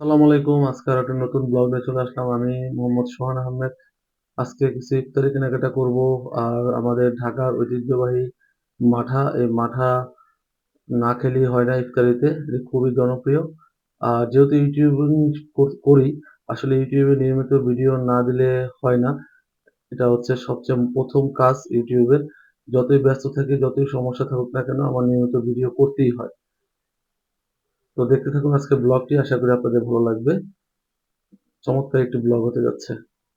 আসসালামু আলাইকুম। আজকে আরও একটা নতুন ব্লগ নিয়ে চলে আসলাম। আমি মোহাম্মদ সোহান আহমেদ। আজকে কিছু ইফতারি কেনাকাটা করব। আর আমাদের ঢাকার ঐতিহ্যবাহী মাঠা, এই মাঠা না খেলেই হয় না ইফতারিতে। এটি খুবই জনপ্রিয়। আর যেহেতু ইউটিউবিং করি, আসলে ইউটিউবে নিয়মিত ভিডিও না দিলে হয় না। এটা হচ্ছে সবচেয়ে প্রথম কাজ ইউটিউবের। যতই ব্যস্ত থাকি, যতই সমস্যা থাকুক না কেন, আমার নিয়মিত ভিডিও করতেই হয়। তো দেখতে থাকুন আজকের ব্লগটি। আশা করি আপনাদের ভালো লাগবে। চমৎকার একটি ব্লগ হতে যাচ্ছে।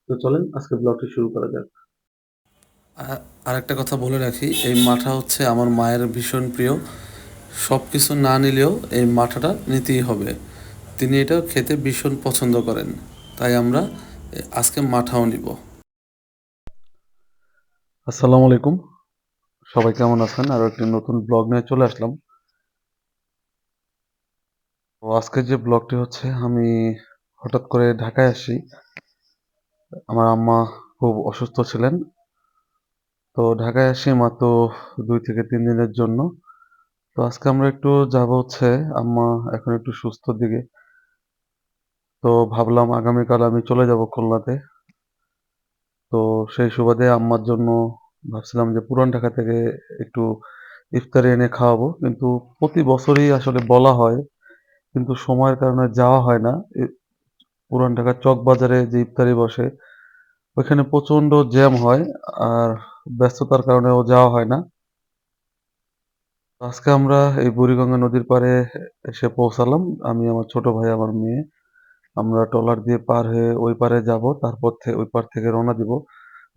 তো চলেন আজকে ব্লগটি শুরু করা যাক। আ- আরেকটা কথা বলে রাখি এই মাঠা হচ্ছে আমার মায়ের ভীষণ প্রিয় সব কিছু না নিলেও এই মাঠাটা নিতেই হবে তিনি এটা খেতে ভীষণ পছন্দ করেন তাই আমরা আজকে মাঠাও নিব আসসালামু আলাইকুম। সবাই কেমন আছেন? আরও একটি নতুন ব্লগ নিয়ে চলে আসলাম। তো আজকের যে ব্লগটি হচ্ছে, আমি হঠাৎ করে ঢাকায় আসি। আমার আম্মা খুব অসুস্থ ছিলেন। তো ঢাকায় আসি মাত্র দুই থেকে তিন দিনের জন্য। তো আজকে আমরা একটু যাব হচ্ছে আম্মা এখন একটু সুস্থ দিকে। তো ভাবলাম আগামীকাল আমি চলে যাব খুলনাতে। তো সেই সুবাদে আম্মার জন্য ভাবছিলাম যে পুরান ঢাকা থেকে একটু ইফতারি এনে খাওয়াবো। কিন্তু প্রতি বছরই আসলে বলা হয় কিন্তু সময়ের কারণে যাওয়া হয় না। পুরান ঢাকার চকবাজারে যে ইফতারি বসে ওইখানে প্রচণ্ড জ্যাম হয় আর ব্যস্ততার কারণেও যাওয়া হয় না। আজকে আমরা এই বুড়িগঙ্গা নদীর পাড়ে এসে পৌঁছালাম। আমি, আমার ছোট ভাই, আমার মেয়ে। আমরা ট্রলার দিয়ে পার হয়ে ওই পারে যাব। তারপর থে ওই পার থেকে রওনা দিব।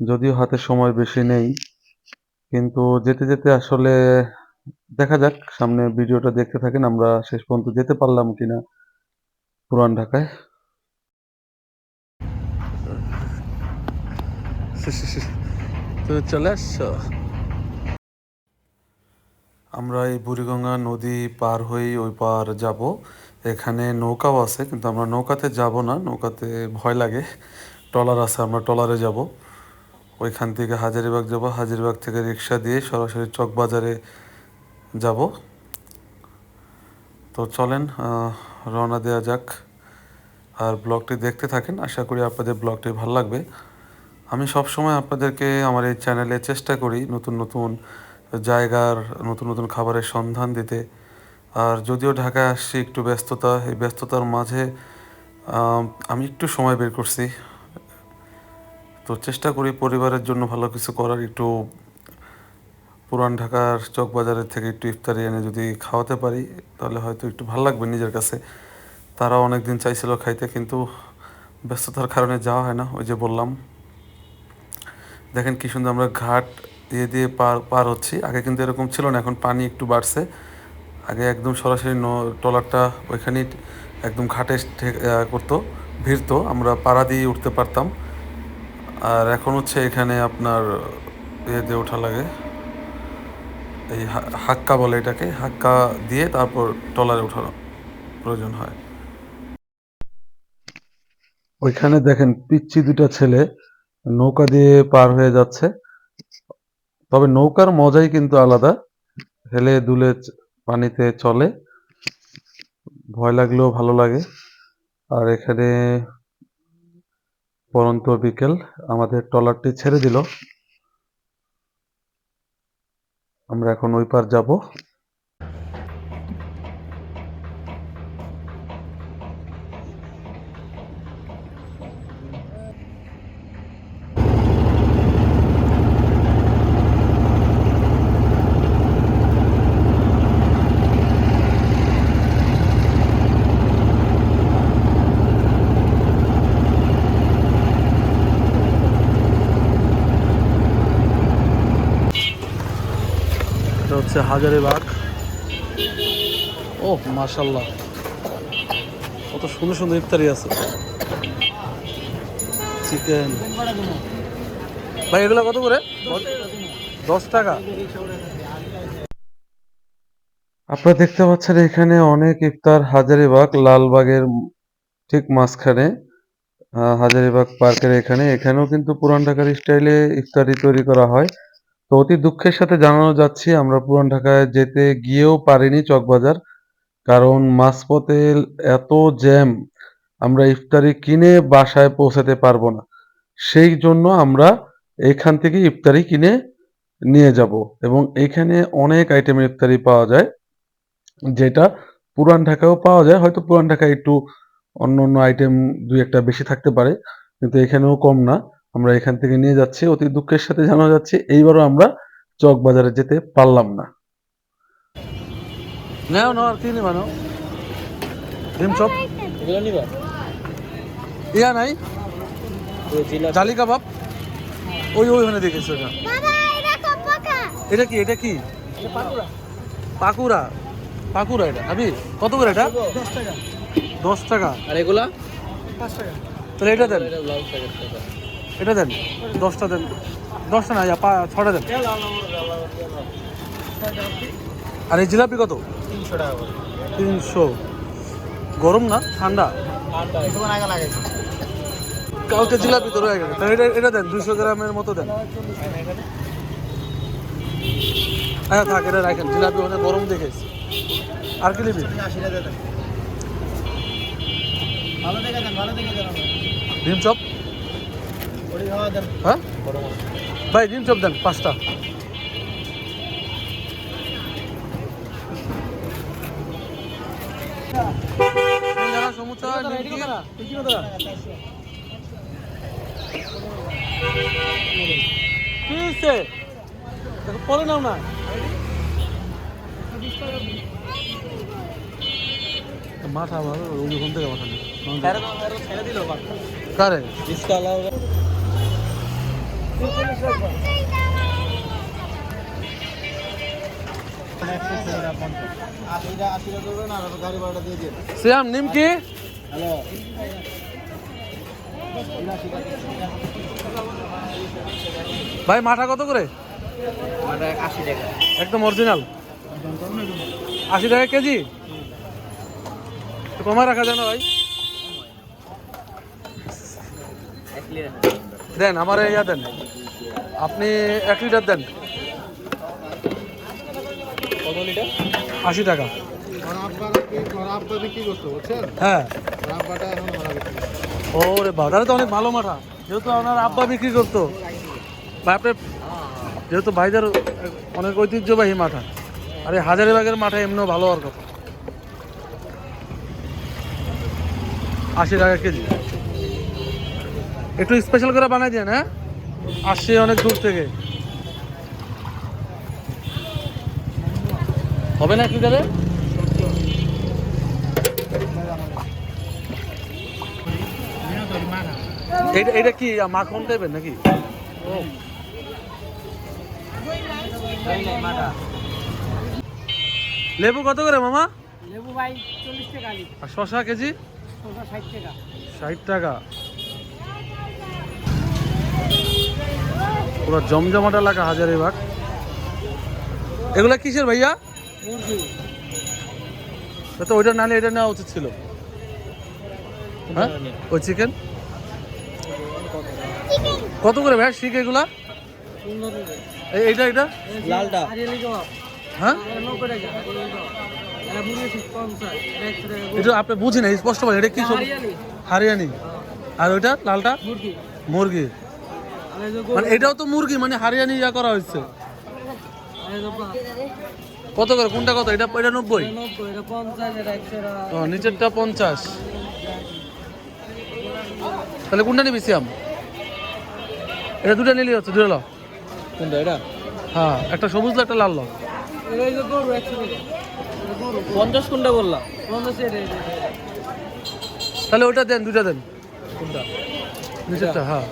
যদিও হাতে সময় বেশি নেই। কিন্তু যেতে, যেতে আসলে দেখা যাক সামনে ভিডিওটা দেখতে থাকেন আমরা শেষ পর্যন্ত যেতে পারলাম কিনা পুরান ঢাকায়। তুমি চলে আসছো? আমরা এই বুড়িগঙ্গা নদী পার হয়েই ওই পার যাব। এখানে নৌকাও আছে কিন্তু আমরা নৌকাতে যাব না নৌকাতে ভয় লাগে। ট্রলার আছে আমরা ট্রলারে যাব। ওইখান থেকে হাজারিবাগ যাব হাজারিবাগ থেকে রিক্সা দিয়ে সরাসরি চকবাজারে যাব। তো চলেন রওনা দেওয়া যাক। আর ব্লগটি দেখতে থাকেন, আশা করি আপনাদের ব্লগটি ভালো লাগবে। আমি সবসময় আপনাদেরকে আমার এই চ্যানেলে চেষ্টা করি নতুন নতুন জায়গার, নতুন নতুন খাবারের সন্ধান দিতে। আর যদিও ঢাকায় আসছি একটু ব্যস্ততা, এই ব্যস্ততার মাঝে আমি একটু সময় বের করছি। তো চেষ্টা করি পরিবারের জন্য ভালো কিছু করার, একটু পুরান ঢাকার চকবাজারের থেকে একটু ইফতারি এনে যদি খাওয়াতে পারি, তাহলে হয়তো একটু ভালো লাগবে নিজের কাছে। তারা অনেক দিন চাইছিল খাইতে, কিন্তু ব্যস্ততার কারণে যাওয়া হয় না, ওই যে বললাম। দেখেন কি সুন্দর আমরা ঘাট দিয়ে দিয়ে পার পার হচ্ছি। আগে কিন্তু এরকম ছিল না, এখন পানি একটু বাড়ছে। আগে একদম সরাসরি ন- ট্রলারটা ওইখানেই একদম ঘাটে করতো, ভিড়তো, আমরা পাড়া দিয়ে উঠতে পারতাম। আর এখন হচ্ছে এখানে আপনার ইয়ে দিয়ে ওঠা লাগে। এই হাক্কা বলে এটাকে, হাক্কা দিয়ে তারপর ট্রলারে ওঠানো প্রয়োজন হয় ওইখানে দেখেন পিচ্ছি দুটা ছেলে নৌকা দিয়ে পার হয়ে যাচ্ছে। তবে নৌকার মজাই কিন্তু আলাদা। হেলে দুলে পানিতে চলে। ভয় লাগলেও ভালো লাগে। আর এখানে পড়ন্ত বিকেল, আমাদের ট্রলারটি ছেড়ে দিল। আমরা এখন ওই পার যাব। এটা হচ্ছে হাজারিবাগ ও মাশাল্লাহ কত সুন্দর সুন্দর ইফতারি আছে। চিকেন। ভাই, এগুলো কত করে? দশ টাকা। আপনারা দেখতে পাচ্ছেন এখানে অনেক ইফতার হাজারিবাগ লালবাগের ঠিক মাঝখানে হাজারিবাগ পার্কের এখানে। এখানেও কিন্তু পুরান ঢাকার স্টাইলে ইফতারি তৈরি করা হয়। তো অতি দুঃখের সাথে জানানো যাচ্ছি, আমরা পুরান ঢাকায় যেতে গিয়েও পারিনি চকবাজার, কারণ মাঝপথে এত জ্যাম, আমরা ইফতারি কিনে বাসায় পৌঁছাতে পারব না। সেই জন্য আমরা এখান থেকে ইফতারি কিনে নিয়ে যাব এবং এখানে অনেক আইটেমের ইফতারি পাওয়া যায়, যেটা পুরান ঢাকাও পাওয়া যায়, হয়তো পুরান ঢাকায় একটু অন্য অন্য আইটেম দুই একটা বেশি থাকতে পারে, কিন্তু এখানেও কম না। আমরা এখান থেকে নিয়ে যাচ্ছি অতি দুঃখের সাথে জানা যাচ্ছে এইবারও আমরা চক বাজারে যেতে পারলাম না। নাও নাও আর কি নিবা নাও? ডিম চপ? এগুলো নিবা? ইয়া নাই? ওই জালি কাবাব? ওই ওইখানে দেখেছি ওটা এটা এটা কি এটা কি? পাকুড়া। পাকুড়া? এটা? আবি কত করে এটা? দশ টাকা। আর এগুলা? তাহলে এটা দেন। এটা দেন দশটা দেন। দশটা না পা- ছটা দেন। আর এই জিলাপি কত? তিনশো টাকা তিনশো। গরম না? ঠান্ডা? কালকে জিলাপি তো রয়ে গেছে। তাহলে এটা এটা দেন দুশো গ্রামের মতো দেন। হ্যাঁ থাক এটা রাখেন। জিলাপি অনেক গরম দেখেছি আর কি নিবি? আশি টাকা দেন ভালো দেখে দেন ভালো দেখে দেন। ডিম চপ হ্যাঁ? ভাই ডিম চপ দেন পাঁচটা। সমুচা, নিমকি। কি হয়েছে? দেখো, পরে নাও না। মাথা ভালো ওই ঘুম থেকে মাথা নেই। কারে? শ্যাম নিমকি হ্যালো ভাই, মাঠা কত করে? একদম অরিজিনাল আশি টাকা কেজি? কমায় রাখা যায় না ভাই। দেন আমার ইয়া দেন। আপনি এক লিটার দেন। কত লিটার? আশি টাকা। হ্যাঁ। ওরে বাবা তাহলে তো অনেক ভালো মাথা যেহেতু আপনার আব্বা বিক্রি করতো। আপনার যেহেতু ভাইদের অনেক ঐতিহ্যবাহী মাথা আর এই হাজারিবাগের মাঠা এমনিও ভালো হওয়ার কথা। আশি টাকা কেজি। একটু স্পেশাল করে বানাই দেন হ্যাঁ? আসছে অনেক দূর থেকে। হবে না কি করে? এটা কি মাখন টাইপের নাকি? লেবু কত করে মামা? লেবু ভাই চল্লিশ টাকা আর শশা কেজি? ষাট টাকা। ষাট টাকা। পুরো জমজমাট এলাকা হাজারিবাগ এগুলা কিসের ভাইয়া? তো ওইটা নালে এটা নেওয়া উচিত ছিল। হ্যাঁ? ওই চিকেন কত করে ভাই শিখ এগুলা? এই- এইটা এটা লালটা। হ্যাঁ? এটা আপনি বুঝি না স্পষ্ট এটা কি হারিয়ানি আর ওইটা লালটা? মুরগি। মানে এটাও তো মুরগি মানে হারিয়ানি ইয়া করা হয়েছে। কত করে? কোনটা কত? এটা এটা নব্বই? ও নিচেরটা পঞ্চাশ। তাহলে কোনটা নিবি শ্যাম এটা দুটো নিলে হচ্ছে দুটো লাও কোনটা এটা? হ্যাঁ একটা সবুজ একটা লাল লাও পঞ্চাশ কোনটা বললাম। তাহলে ওইটা দেন দুইটা দেন। কোনটা? নিচেরটা হ্যাঁ।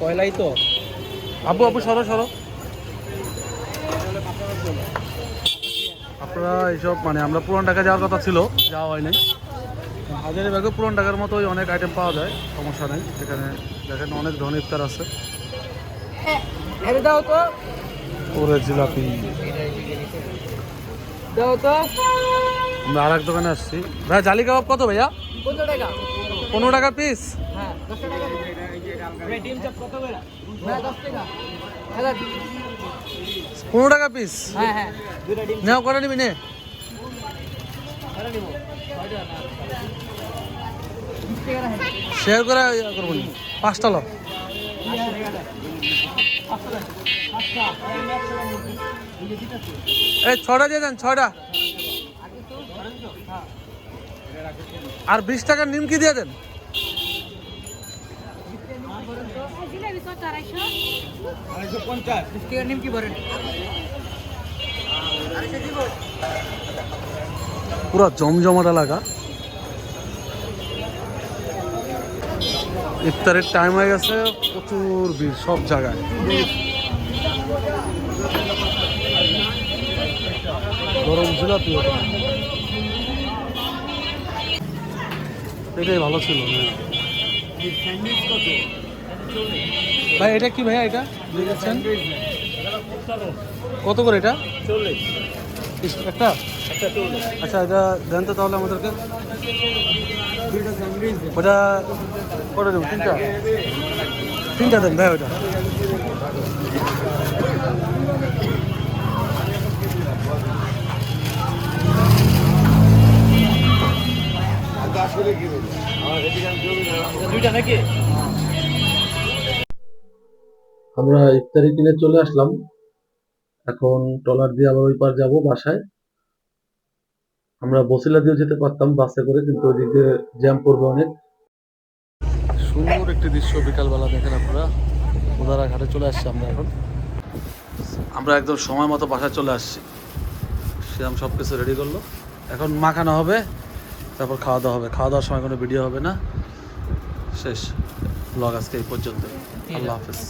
পয়লাই তো? আব্বু আব্বু সরো সরো। আপনারা এইসব মানে আমরা পুরান ঢাকা যাওয়ার কথা ছিল যাওয়া হয় নাই। হাজারিবাগে পুরান ঢাকার মতোই অনেক আইটেম পাওয়া যায় সমস্যা নেই। এখানে দেখেন অনেক ধরনের ইফতার আছে। এটা দাও তো। ওরে জিলাপি। দাও তো। আমরা আর এক দোকানে আসছি। ভাই জালি কাবাব কত ভাইয়া? পনেরো টাকা। পনেরো টাকা পিস হ্যাঁ টাকা। পনেরো টাকা পিস নেওয়া করে নিবি নে। শেয়ার করে করব নি। পাঁচটা লোক এই ছটা দিয়ে দেন ছটা আর বিশ টাকার নিমকি দিয়ে দেন। জিলাপি কত আড়াইশো? পুরো জমজমাট এলাকা ইফতারের টাইম হয়ে গেছে প্রচুর ভিড় সব জায়গায়। গরম জিলাপি ওটা। এটাই ভালো ছিল হ্যাঁ। ভাই এটা কি ভাইয়া এটা? দেখছেন? কত করে এটা? চল্লিশ। একটা? আচ্ছা এটা দেন তো তাহলে আমাদেরকে। ওটা কটা দেবো? তিনটা? তিনটা দেন ভাই ওটা। আমরা ইফতারি কিনে চলে আসলাম। এখন ট্রলার দিয়ে আবার ওই পার যাব বাসায়। আমরা বসিলা দিয়ে যেতে পারতাম বাসে করে কিন্তু ওইদিকে জ্যাম পড়বে অনেক। সুন্দর একটি দৃশ্য বিকালবেলা দেখেন আপনারা। উদারা ঘাটে চলে আসছি আমরা এখন। আমরা একদম সময় মতো বাসায় চলে আসছি। সেরকম সব কিছু রেডি করল। এখন মাখানো হবে তারপর খাওয়া দাওয়া হবে। খাওয়া দাওয়ার সময় কোনো ভিডিও হবে না। শেষ। ব্লগ আজকে এই পর্যন্ত আল্লাহ হাফেজ।